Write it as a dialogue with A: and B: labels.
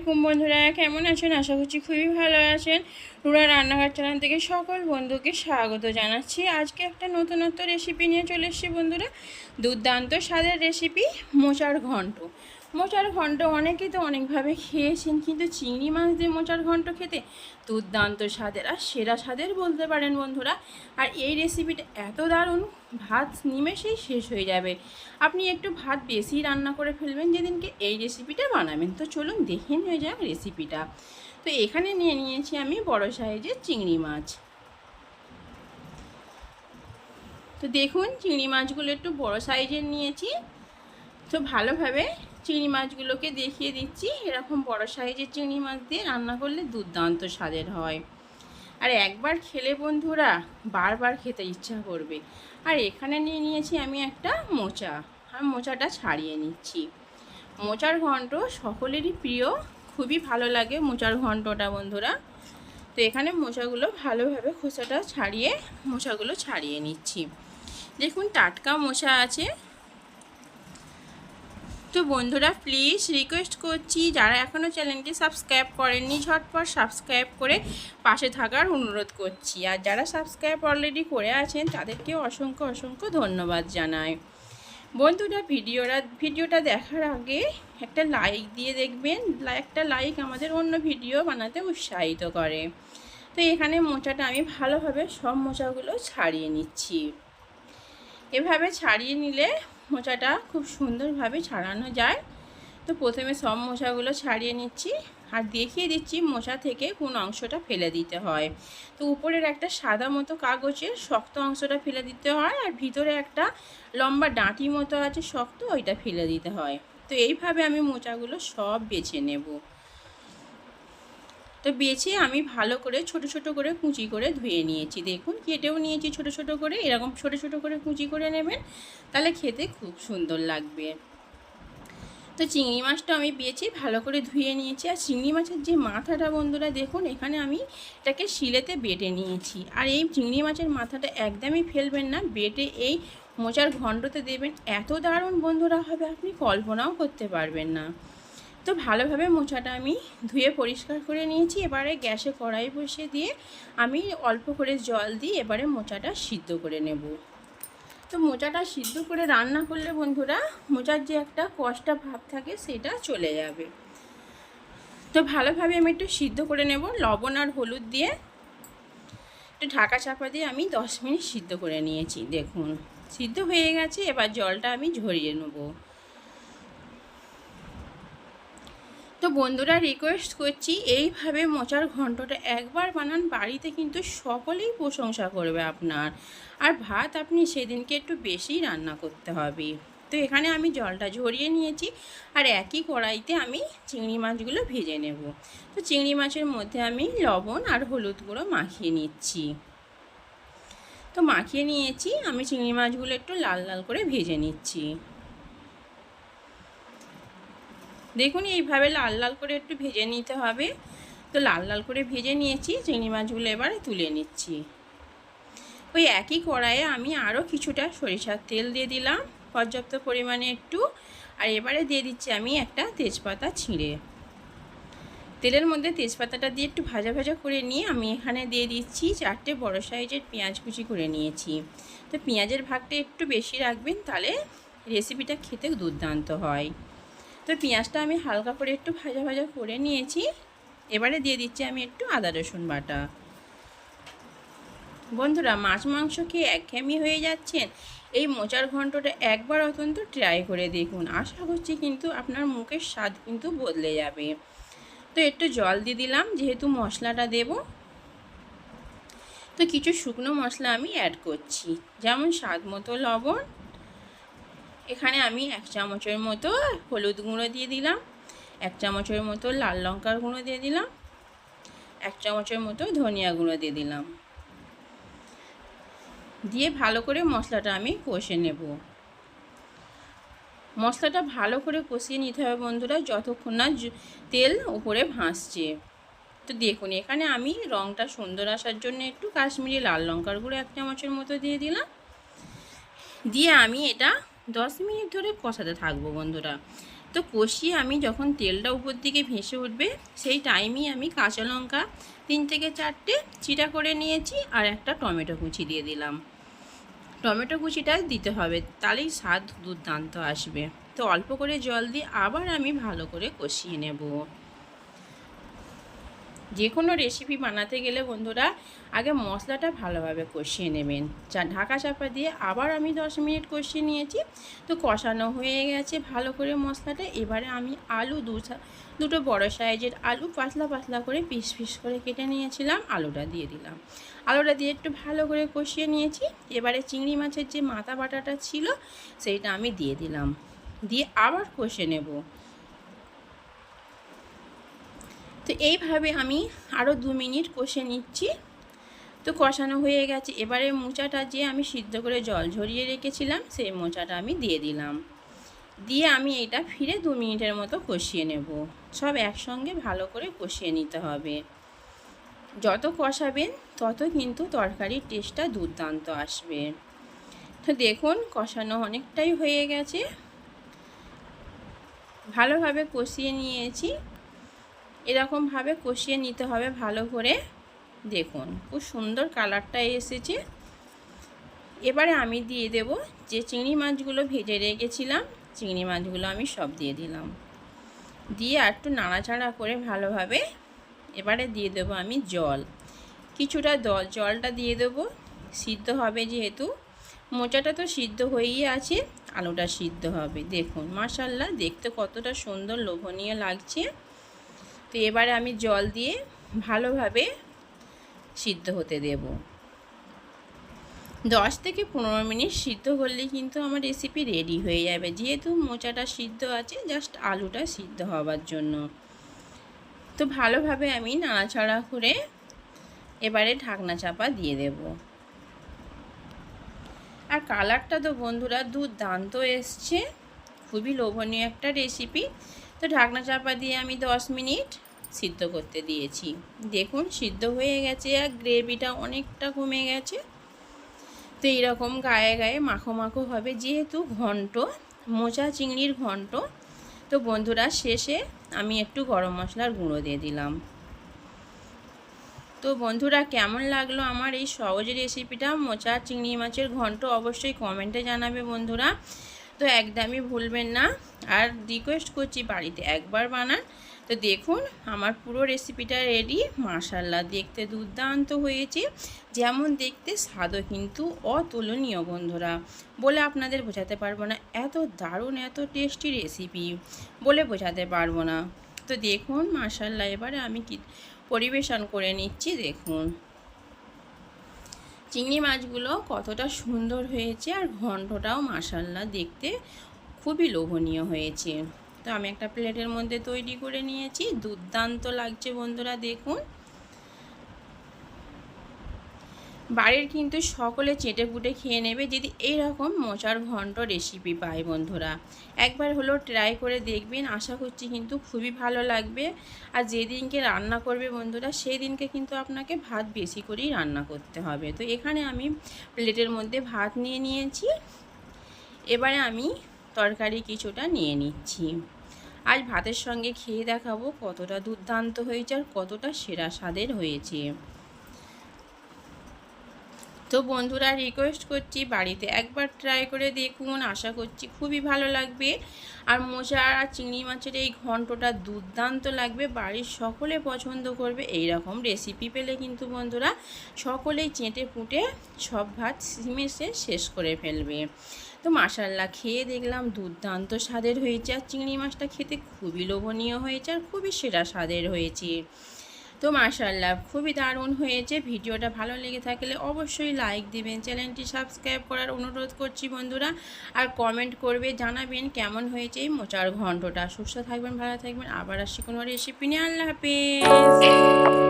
A: আলাইকুম বন্ধুরা, কেমন আছেন? আশা করছি খুবই ভালো আছেন। রুরা রান্নাঘর চ্যানেল থেকে সকল বন্ধুকে স্বাগত জানাচ্ছি। আজকে একটা নতুনত্ব রেসিপি নিয়ে চলে এসেছি বন্ধুরা। দুর্দান্ত স্বাদের রেসিপি মোচার ঘন্ট। মোচার ঘন্ট অনেকেই তো অনেকভাবে খেয়েছেন, কিন্তু চিংড়ি মাছ দিয়ে মোচার ঘন্ট খেতে দুর্দান্ত স্বাদের আর সেরা স্বাদের বলতে পারেন বন্ধুরা। আর এই রেসিপিটা এত দারুণ ভাত নিমেষেই শেষ হয়ে যাবে। আপনি একটু ভাত বেশি রান্না করে ফেলবেন যেদিনকে এই রেসিপিটা বানাবেন। তো চলুন দেখে নিয়ে যাক রেসিপিটা তো এখানে নিয়ে নিয়েছি আমি বড় সাইজের চিংড়ি মাছ। তো দেখুন, চিংড়ি মাছগুলো একটু বড় সাইজের নিয়েছি। তো ভালোভাবে চিংড়ি মাছগুলোকে দেখিয়ে দিচ্ছি। এরকম বড় সাইজের চিংড়ি মাছ দিয়ে রান্না করলে দুর্দান্ত স্বাদের হয়। আর একবার খেলে বন্ধুরা বারবার খেতে ইচ্ছা করবে। আর এখানে নিয়ে নিয়েছি আমি একটা মোচা। আর মোচাটা ছাড়িয়ে নিচ্ছি। মোচার ঘন্ট সকলেরই প্রিয়। খুবই ভালো লাগে মোচার ঘন্টটা বন্ধুরা। তো এখানে মোচাগুলো ভালোভাবে খোসাটা ছাড়িয়ে মোচাগুলো ছাড়িয়ে নিচ্ছি। দেখুন টাটকা মোচা আছে। তো বন্ধুরা প্লিজ রিকোয়েস্ট করছি যারা এখনও চ্যানেলটি সাবস্ক্রাইব করেননি, ঝটপট সাবস্ক্রাইব করে পাশে থাকার অনুরোধ করছি। আর যারা সাবস্ক্রাইব অলরেডি করে আছেন তাদেরকে অসংখ্য অসংখ্য ধন্যবাদ জানাই। বন্ধুরা, ভিডিওরা, ভিডিওটা দেখার আগে একটা লাইক দিয়ে দেখবেন। একটা লাইক আমাদের অন্য ভিডিও বানাতে উৎসাহিত করে। তো এখানে মোচাটা আমি ভালোভাবে সব মোচাগুলো ছাড়িয়ে নিচ্ছি। এভাবে ছাড়িয়ে নিলে মোচাটা খুব সুন্দরভাবে ছাড়ানো যায়। তো প্রথমে সব মোচাগুলো ছাড়িয়ে নিচ্ছি আর দেখিয়ে দিচ্ছি মোচা থেকে কোন অংশটা ফেলে দিতে হয়। তো উপরের একটা সাদা মতো কাগজের শক্ত অংশটা ফেলে দিতে হয় আর ভিতরে একটা লম্বা ডাঁটি মতো আছে শক্ত ওইটা ফেলে দিতে হয়। তো এইভাবে আমি মোচাগুলো সব বেছে নেব। তো বেছে আমি ভালো করে, ছোট ছোট করে কুচি করে ধুয়ে নিয়েছি। দেখুন, কেটেও নিয়েছি ছোট ছোট করে। এরকম ছোট ছোট করে কুচি করে নেবেন, তাহলে খেতে খুব সুন্দর লাগবে। তো চিংড়ি মাছটা আমি বেছে ভালো করে ধুয়ে নিয়েছি। আর চিংড়ি মাছের যে মাথাটা বন্ধুরা, দেখুন, এখানে আমি এটাকে শিলেতে বেটে নিয়েছি। আর এই চিংড়ি মাছের মাথাটা একদমই ফেলবেন না, বেটে এই মোচার ঘণ্টতে দেবেন। এত দারুণ বন্ধুরা হবে, আপনি কল্পনাও করতে পারবেন না। তো ভালোভাবে মোচাটা আমি ধুয়ে পরিষ্কার করে নিয়েছি। এবারে গ্যাসে কড়াই বসিয়ে দিয়ে আমি অল্প করে জল দিয়ে এবারে মোচাটা সিদ্ধ করে নেব। তো মোচাটা সিদ্ধ করে রান্না করলে বন্ধুরা, মোচার যে একটা কষ্টা ভাব থাকে সেটা চলে যাবে। তো ভালোভাবে আমি একটু সিদ্ধ করে নেব, লবণ আর হলুদ দিয়ে। একটু ঢাকা চাপা দিয়ে আমি দশ মিনিট সিদ্ধ করে নিয়েছি, দেখুন। সিদ্ধ হয়ে গেছে, এবার জলটা আমি ঝরিয়ে নেব। তো বন্ধুরা রিকোয়েস্ট করছি, এইভাবে মোচার ঘন্টটা একবার বানান, বাড়িতে কিন্তু সকলেই প্রশংসা করবে আপনার। আর ভাত আপনি সেদিনকে একটু বেশি রান্না করতে হবে। তো এখানে আমি জলটা ঝরিয়ে নিয়েছি, আর একই কড়াইতে আমি চিংড়ি মাছগুলো ভেজে নেব। তো চিংড়ি মাছের মধ্যে আমি লবণ আর হলুদ গুঁড়ো মাখিয়ে নিচ্ছি। তো মাখিয়ে নিয়েছি, আমি চিংড়ি মাছগুলো একটু লাল লাল করে ভেজে নিচ্ছি। দেখুন, এইভাবে লাল লাল করে একটু ভেজে নিতে হবে। তো লাল লাল করে ভেজে নিয়েছি, চিংড়ি মাছগুলো এবারে তুলে নিচ্ছি। ওই একই কড়াইয়ে আমি আরও কিছুটা সরিষার তেল দিয়ে দিলাম, পর্যাপ্ত পরিমাণে একটু। আর এবারে দিয়ে দিচ্ছি আমি একটা তেজপাতা ছিঁড়ে। তেলের মধ্যে তেজপাতাটা দিয়ে একটু ভাজা ভাজা করে নিয়ে আমি এখানে দিয়ে দিচ্ছি চারটে বড় সাইজের পেঁয়াজ কুচি করে নিয়েছি। তো পেঁয়াজের ভাগটা একটু বেশি রাখবেন, তাহলে রেসিপিটা খেতে দুর্দান্ত হয়। তো পেঁয়াজটা আমি হালকা করে একটু ভাজা ভাজা করে নিয়েছি। এবারে দিয়ে দিচ্ছি আমি একটু আদা, রসুন বাটা। বন্ধুরা, মাছ মাংস খেয়ে একঘেয়েমি হয়ে যাচ্ছেন এই মোচার ঘন্টটা একবার অত্যন্ত ট্রাই করে দেখুন। আশা করছি কিন্তু আপনার মুখের স্বাদ কিন্তু বদলে যাবে। তো একটু জল দিয়ে দিলাম, যেহেতু মশলাটা দেব। তো কিছু শুকনো মশলা আমি অ্যাড করছি, যেমন স্বাদ মতো লবণ এখানে আমি এক চামচের মতো হলুদ গুঁড়ো দিয়ে দিলাম, এক চামচের মতো লাল লঙ্কার গুঁড়ো দিয়ে দিলাম, এক চামচের মতো ধনিয়া গুঁড়ো দিয়ে দিলাম। দিয়ে ভালো করে মশলাটা আমি কষে নেব। মশলাটা ভালো করে কষিয়ে নিতে হবে বন্ধুরা, যতক্ষণ না তেল উপরে ভাসছে। তো দেখুন, এখানে আমি রঙটা সুন্দর আসার জন্য একটু কাশ্মীরি লাল লঙ্কার গুঁড়ো এক চামচের মতো দিয়ে দিলাম। দিয়ে আমি এটা দশ মিনিট ধরে কষাতে থাকব বন্ধুরা। তো কষিয়ে আমি যখন তেলটা উপর দিকে ভেসে উঠবে, সেই টাইমেই আমি কাঁচা লঙ্কা তিন থেকে চারটে চিটা করে নিয়েছি আর একটা টমেটো কুচি দিয়ে দিলাম। টমেটো কুচিটা দিতে হবে, তাহলেই স্বাদ দুর্দান্ত আসবে। তো অল্প করে জল দিয়ে আবার আমি ভালো করে কষিয়ে নেব। যে কোনো রেসিপি বানাতে গেলে বন্ধুরা আগে মশলাটা ভালোভাবে কষিয়ে নেবেন। চা ঢাকা চাপা দিয়ে আবার আমি দশ মিনিট কষিয়ে নিয়েছি। তো কষানো হয়ে গেছে ভালো করে মশলাটা। এবারে আমি আলু দু দুটো বড় সাইজের আলু পাতলা পাতলা করে পিস পিস করে কেটে নিয়েছিলাম। আলুটা দিয়ে দিলাম। আলুটা দিয়ে একটু ভালো করে কষিয়ে নিয়েছি। এবারে চিংড়ি মাছের যে মাথা বাটাটা ছিল, সেইটা আমি দিয়ে দিলাম। দিয়ে আবার কষে নেব। তো এইভাবে আমি আরও দু মিনিট কষে নিচ্ছি। তো কষানো হয়ে গেছে। এবারে মোচাটা যে আমি সিদ্ধ করে জল ঝরিয়ে রেখেছিলাম, সেই মোচাটা আমি দিয়ে দিলাম। দিয়ে আমি এটা ফিরে দু মিনিটের মতো কষিয়ে নেব। সব একসঙ্গে ভালো করে কষিয়ে নিতে হবে। যত কষাবেন, তত কিন্তু তরকারির টেস্টটা দুর্দান্ত আসবে। তো দেখুন, কষানো অনেকটাই হয়ে গেছে। ভালোভাবে কষিয়ে নিয়েছি। এরকমভাবে কষিয়ে নিতে হবে ভালো করে। দেখুন, খুব সুন্দর কালারটা এসেছে। এবারে আমি দিয়ে দেব যে চিংড়ি মাছগুলো ভেজে রেখেছিলাম, চিংড়ি মাছগুলো আমি সব দিয়ে দিলাম। দিয়ে আর একটু নাড়াচাড়া করে ভালোভাবে এবারে দিয়ে দেবো আমি জল। কিছুটা দল, জলটা দিয়ে দেবো। সিদ্ধ হবে যেহেতু, মোচাটা তো সিদ্ধ হয়েই আছে, আলুটা সিদ্ধ হবে। দেখুন মাসাল্লাহ দেখতে কতটা সুন্দর, লোভনীয় লাগছে। তো এবারে আমি জল দিয়ে ভালোভাবে সিদ্ধ হতে দেব। দশ থেকে পনেরো মিনিট সিদ্ধ করলে কিন্তু আমার রেসিপি রেডি হয়ে যাবে। যেহেতু মোচাটা সিদ্ধ আছে জাস্ট আলুটা সিদ্ধ হওয়ার জন্য। তো ভালোভাবে আমি নাড়াচাড়া করে এবারে ঢাকনা চাপা দিয়ে দেব। আর কালারটা তো বন্ধুরা দুর্দান্ত এসছে। খুবই লোভনীয় একটা রেসিপি তো ঢাকনা চাপা দিয়ে আমি দশ মিনিট সিদ্ধ করতে দিয়েছি। দেখুন, সিদ্ধ হয়ে গেছে আর গ্রেভিটা অনেকটা কমে গেছে। তো এইরকম গায়ে গায়ে মাখো মাখো হবে, যেহেতু ঘন্ট, মোচা চিংড়ির ঘন্ট। তো বন্ধুরা, শেষে আমি একটু গরম মশলার গুঁড়ো দিয়ে দিলাম। তো বন্ধুরা, কেমন লাগল আমার এই সহজ রেসিপিটা? মোচা চিংড়ি মাছের ঘন্ট অবশ্যই কমেন্টে জানাবে বন্ধুরা। তো একদমই ভুলবেন না। আর রিকোয়েস্ট করছি বাড়িতে একবার বানান। তো দেখুন, আমার পুরো রেসিপিটা রেডি মাশাল্লাহ দেখতে দুর্দান্ত হয়েছে। যেমন দেখতে স্বাদও কিন্তু অতুলনীয় বন্ধুরা। বলে আপনাদের বোঝাতে পারব না, এত দারুণ, এত টেস্টি রেসিপি বলে বোঝাতে পারব না। তো দেখুন মাশাল্লাহ এবারে আমি কি পরিবেশন করে নিচ্ছি, দেখুন। চিংড়ি মাছগুলো কতটা সুন্দর হয়েছে আর ঘণ্টটাও মাসাল্লা দেখতে খুবই লোভনীয় হয়েছে। তো আমি একটা প্লেটের মধ্যে তৈরি করে নিয়েছি। দুর্দান্ত লাগছে বন্ধুরা, দেখুন। বাড়ির কিন্তু সকলে চেটে পুটে খেয়ে নেবে যদি এইরকম মোচার ঘন্ট রেসিপি পায় বন্ধুরা। একবার হলো ট্রাই করে দেখবেন, আশা করছি কিন্তু খুবই ভালো লাগবে। আর যেদিনকে রান্না করবে বন্ধুরা সেই দিনকে কিন্তু আপনাকে ভাত বেশি করেই রান্না করতে হবে। তো এখানে আমি প্লেটের মধ্যে ভাত নিয়ে নিয়েছি। এবারে আমি তরকারি কিছুটা নিয়ে নিচ্ছি। আজ ভাতের সঙ্গে খেয়ে দেখাবো কতটা দুর্দান্ত হয়েছে আর কতটা সেরা স্বাদের হয়েছে। তো বন্ধুরা রিকোয়েস্ট করছি বাড়িতে একবার ট্রাই করে দেখুন, আশা করছি খুবই ভালো লাগবে। আর মোচা আর চিংড়ি মাছের এই ঘন্টটা দুর্দান্ত লাগবে, বাড়ির সকলে পছন্দ করবে। এই রকম রেসিপি পেলে কিন্তু বন্ধুরা সকলেই চেটে ফুটে সব ভাত সিমেসে শেষ করে ফেলবে। তো মাসাল্লা খেয়ে দেখলাম দুর্দান্ত স্বাদের হয়েছে। আর চিংড়ি মাছটা খেতে খুবই লোভনীয় হয়েছে আর খুবই সেরা স্বাদের হয়েছে। তো মার্শাল্লাহ খুবই দারুণ হয়েছে। ভিডিওটা ভালো লেগে থাকলে অবশ্যই লাইক দিবেন। চ্যানেলটি সাবস্ক্রাইব করার অনুরোধ করছি বন্ধুরা। আর কমেন্ট করবে, জানাবেন কেমন হয়েছে এই মোচার ঘন্টটা সুস্থ থাকবেন, ভালো থাকবেন। আবার আসছি কোনো রেসিপি নিয়ে। আল্লাহ হাফেজ।